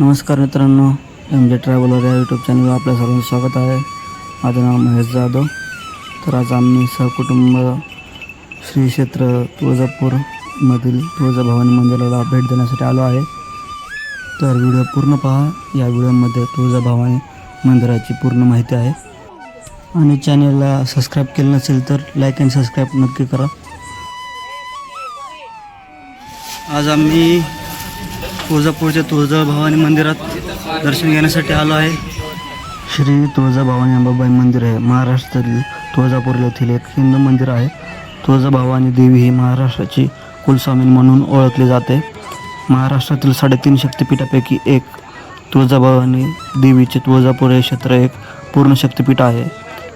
नमस्कार मित्रांनो एम जे ट्रॅव्हलर या यूट्यूब चॅनलवर आपल्या सर्वांचं स्वागत आहे. माझं नाव महेश जाधव. तर आज आम्ही सहकुटुंब श्री क्षेत्र तुळजापूरमधील तुळजाभवानी मंदिराला भेट देण्यासाठी आलो आहे. तर व्हिडिओ पूर्ण पहा. या व्हिडिओमध्ये तुळजाभवानी मंदिराची पूर्ण माहिती आहे. आणि चॅनलला सबस्क्राईब केलं नसेल तर लाईक अँड सबस्क्राईब नक्की करा. आज आम्ही तुळजापूरच्या तुळजाभवानी मंदिरात दर्शन घेण्यासाठी आलो आहे. श्री तुळजाभवानी अंबाबाई मंदिर आहे महाराष्ट्रातील तुळजापूर येथील एक हिंदू मंदिर आहे. तुळजाभवानी देवी ही महाराष्ट्राची कुलस्वामी म्हणून ओळखली जाते. महाराष्ट्रातील साडेतीन शक्तिपीठापैकी एक तुळजाभवानी देवीचे तुळजापूर हे क्षेत्र एक पूर्ण शक्तिपीठ आहे.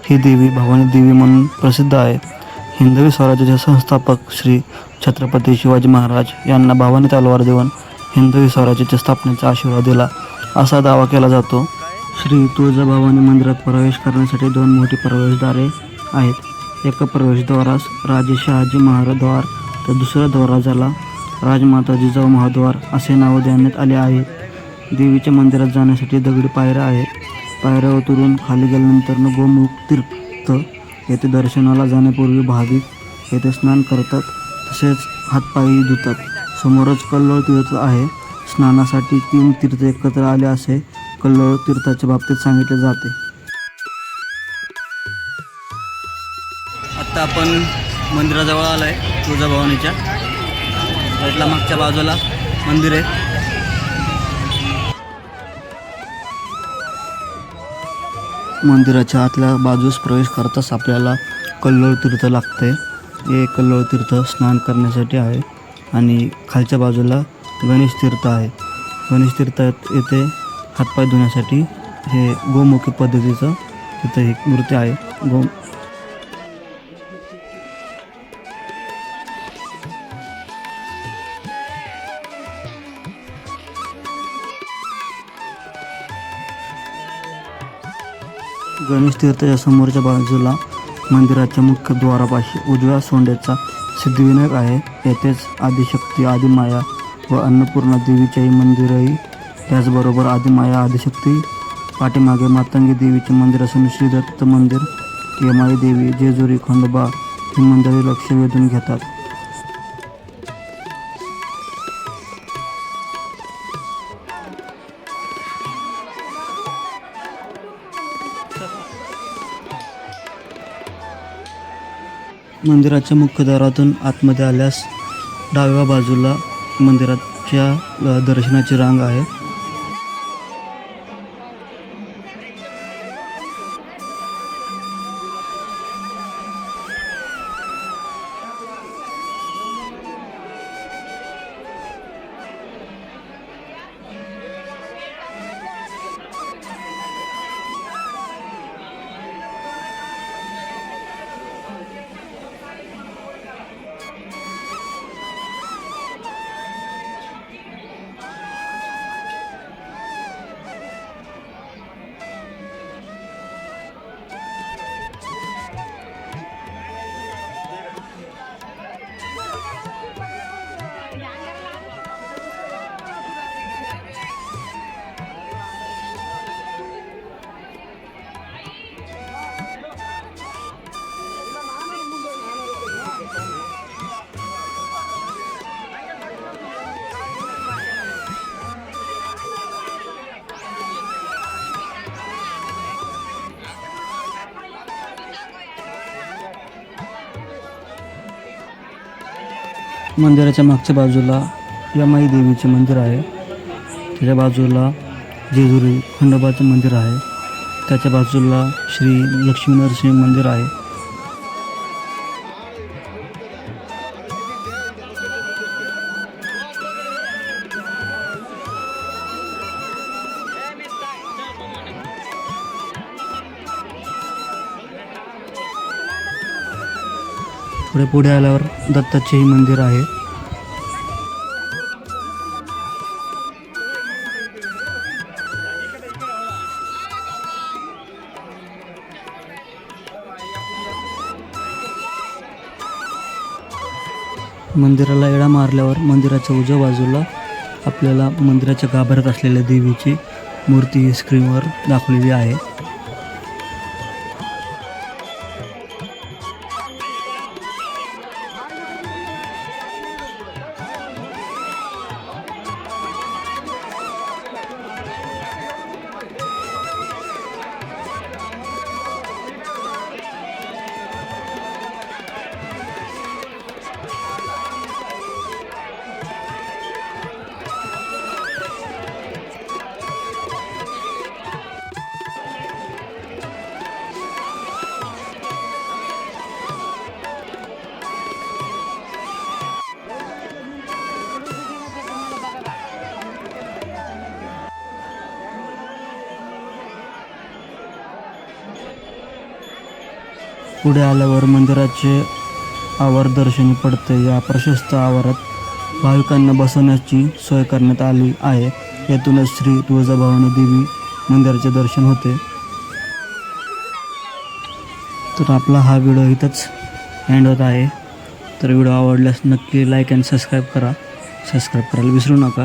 ही देवी भवानी देवी म्हणून प्रसिद्ध आहे. हिंदवी स्वराज्याचे संस्थापक श्री छत्रपती शिवाजी महाराज यांना भवानी तलवार देऊन हिंदवी स्वराज्याच्या स्थापनेचा आशीर्वाद दिला. असा दावा केला जातो. श्री तुळजाभवानी मंदिरात प्रवेश करण्यासाठी दोन मोठी प्रवेशद्वारे आहेत. एका प्रवेशद्वारास राजे शहाजी महाराजद्वार तर दुसऱ्या दरवाजाला राजमाता जिजाऊ महाद्वार असे नाव देण्यात आले आहेत देवीच्या मंदिरात जाण्यासाठी दगडी पायऱ्या आहेत. पायऱ्या उतरून खाली गेल्यानंतर गोमुख तीर्थ येथे दर्शनाला जाण्यापूर्वी भाविक येथे स्नान करतात तसेच हातपायही धुतात. समोरच कल्लोळ तीर्थ आहे. स्नानासाठी तीन तीर्थ एकत्र आले असे कल्लोळ तीर्थाच्या बाबतीत सांगितले जाते. आत्ता आपण मंदिराजवळ आलो आहे तुळजाभवानीच्या. साईडला मागच्या बाजूला मंदिर आहे. मंदिराच्या आतल्या बाजूस प्रवेश करताच आपल्याला कल्लोळ तीर्थ लागते हे कल्लोळ तीर्थ स्नान करण्यासाठी आहे. आणि खालच्या बाजूला गणेश तीर्थ आहे. गणेश तीर्थात येथे हातपाय धुण्यासाठी हे गोमुखी पद्धतीचं तिथं एक मूर्ती आहे. गो गणेश तीर्थाच्या समोरच्या बाजूला मंदिराच्या मुख्य द्वारापाशी उजव्या सोंड्याचा सिद्धिविनायक आहे. येथेच आदिशक्ती आदिमाया व अन्नपूर्णा देवीचेही मंदिरही. त्याचबरोबर आदिमाया आदिशक्ती पाठीमागे मातंगी देवीचे मंदिर असून श्री दत्त मंदिर यमाई देवी जेजुरी खंडोबा ही मंदिरे लक्ष वेधून घेतात. मंदिराच्या मुख्य दारातून आतमध्ये आल्यास डाव्या बाजूला मंदिराच्या दर्शनाची रांग आहे. मंदिराच्या मागच्या बाजूला यमाई देवीचे मंदिर आहे. त्याच्या बाजूला जेजुरी खंडोबाचं मंदिर आहे. त्याच्या बाजूला श्री लक्ष्मी नरसिंह मंदिर आहे. थोडे पुढे आल्यावर दत्ताचेही मंदिर आहे. मंदिराला येडा मारल्यावर मंदिराच्या उजव्या बाजूला आपल्याला मंदिराच्या गाभाऱ्यात असलेल्या देवीची मूर्ती स्क्रीनवर दाखवलेली आहे. पुढे आल्यावर मंदिराचे आवार दर्शनी पडते या प्रशस्त आवारात भाविकांना बसवण्याची सोय करण्यात आली आहे. यातूनच श्री तुळजाभवानी देवी मंदिराचे दर्शन होते. तर आपला हा व्हिडिओ इथंच एंड होत आहे. तर व्हिडिओ आवडल्यास नक्की लाईक अँड सबस्क्राईब करा. सबस्क्राईब करायला विसरू नका.